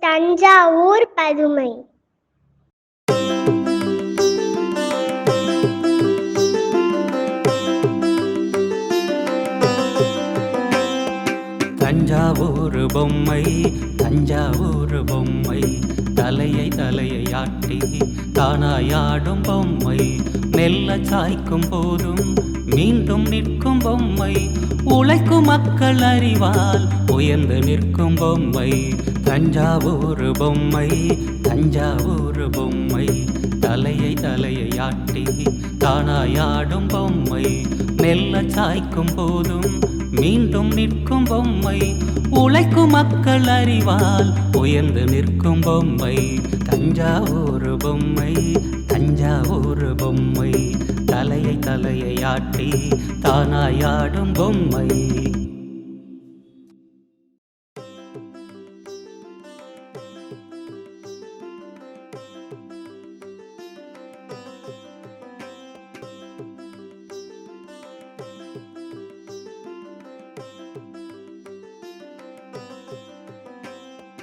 தஞ்சாவூர் பதுமை. தஞ்சாவூர் பொம்மை தஞ்சாவூர் பொம்மை. தலையை தலையை ஆட்டி தானாயாடும் பொம்மை. மெல்ல சாய்க்கும் போதும் மீண்டும் நிற்கும் பொம்மை உழைக்கும் மக்கள் அறிவால் உயர்ந்து நிற்கும் பொம்மை. தஞ்சாவூர் பொம்மை தஞ்சாவூர் பொம்மை. தலையை தலையை ஆட்டி தானாயாடும் பொம்மை. மெல்ல சாய்க்கும் போதும் மீண்டும் நிற்கும் பொம்மை. உழைக்கும் மக்கள் அறிவால் உயர்ந்து நிற்கும் பொம்மை. தஞ்சாவூர் பொம்மை தஞ்சாவூர் பொம்மை. தலையை தலையை ஆட்டி தானாயாடும் பொம்மை.